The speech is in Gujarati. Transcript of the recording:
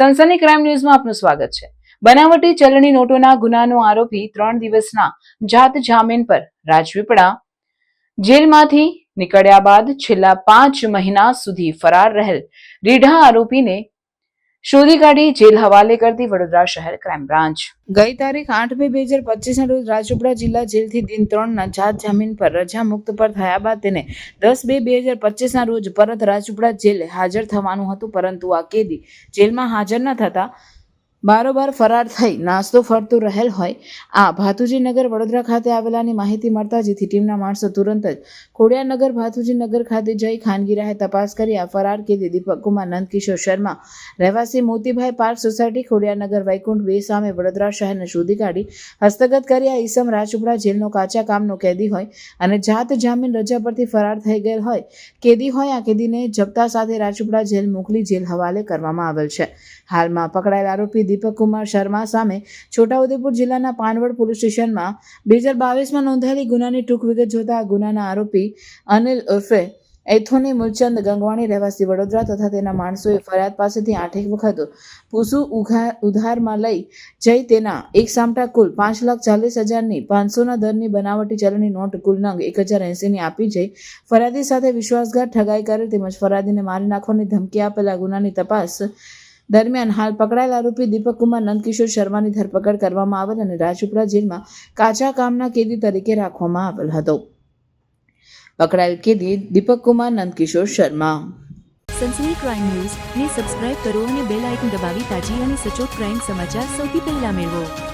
સનસની ક્રાઇમ ન્યૂઝમાં આપનું સ્વાગત છે. બનાવટી ચલણી નોટોના ગુનાનો આરોપી ત્રણ દિવસના જાત જામીન પર રાજપીપળા. જેલમાંથી નીકળ્યા બાદ છેલ્લા પાંચ મહિના સુધી ફરાર રહેલ રીઢા આરોપીને શોધી કાઢી જેલ હવાલે કરતી વડોદરા શહેર ક્રાઇમ બ્રાન્ચ ગઈ તારીખ આઠ બે બે હજાર પચીસના રોજ રાજપીપળા જિલ્લા જેલથી દિન ત્રણના જાત જામીન પર રજા મુક્ત પર થયા બાદ તેને દસ બે બે હજાર પચીસના રોજ પરત રાજપીપળા જેલે હાજર થવાનું હતું પરંતુ આ કેદી જેલમાં હાજર ન થતા બારોબાર ફરાર થઈ નાસ્તો ફરતું રહેલ હોય, આ ભાતુજીનગર વડોદરા ખાતે આવેલાની માહિતી મળતા જેથી ટીમના માણસો તુરંત જ ખોડિયાનગર ભાતુજીનગર ખાતે જઈ ખાનગી રાહે તપાસ કરી આ ફરાર કેદી દીપક કુમાર, નંદકિશોર શર્મા, રહેવાસી મોતીભાઈ પાર્ક સોસાયટી ખોડિયાનગર વૈકુંઠ બે સામે વડોદરા શહેરને શોધી કાઢી હસ્તગત કરી આ ઈસમ રાજપીપળા જેલનો કાચા કામનો કેદી હોય અને જાત જામીન રજા પરથી ફરાર થઈ ગયેલ હોય. કેદી હોય આ કેદીને જપ્તા સાથે રાજપીપળા જેલ મોકલી જેલ હવાલે કરવામાં આવેલ છે. હાલમાં પકડાયેલ આરોપી દીપક કુમાર શર્મા સામે છોટાઉદેપુર જિલ્લાના પાનવડ પોલીસ સ્ટેશનમાં બે હજાર બાવીસમાં નોંધાયેલી ગુનાની ટૂંક વિગત જોતા આ ગુનાના આરોપી અનિલ ઉર્ફે એથોની મૂલચંદ ગંગવાણી રહેવાસી વડોદરા તથા તેના માણસોએ ફરિયાદ પાસેથી આઠેક વખત પૂસુ ઉધારમાં લઈ જઈ તેના એક સામટા કુલ પાંચ લાખ ચાલીસ હજારની પાંચસોના દરની બનાવટી ચલણી નોટ કુલ નંગ એક હજાર એંસીની આપી જઈ ફરિયાદી સાથે વિશ્વાસઘાત ઠગાઈ કરે તેમજ ફરિયાદીને મારી નાખવાની ધમકી આપેલા ગુનાની તપાસ દરમિયાન હાલ પકડાયેલ આરોપી દીપક કુમાર, નંદકિશોર શર્માની ધરપકડ કરવામાં આવેલ અને રાજપીપળા જેલમાં કાચા કામના કેદી તરીકે રાખવામાં આવેલ હતો. પકડાયેલ કેદી દીપક કુમાર, નંદકિશોર શર્મા. સનસની ક્રાઇમ ન્યૂઝ ને સબસ્ક્રાઇબ કરો અને બેલ આઇકન દબાવી તાજી અને સચોટ ક્રાઇમ સમાચાર સૌથી પહેલા મેળવો.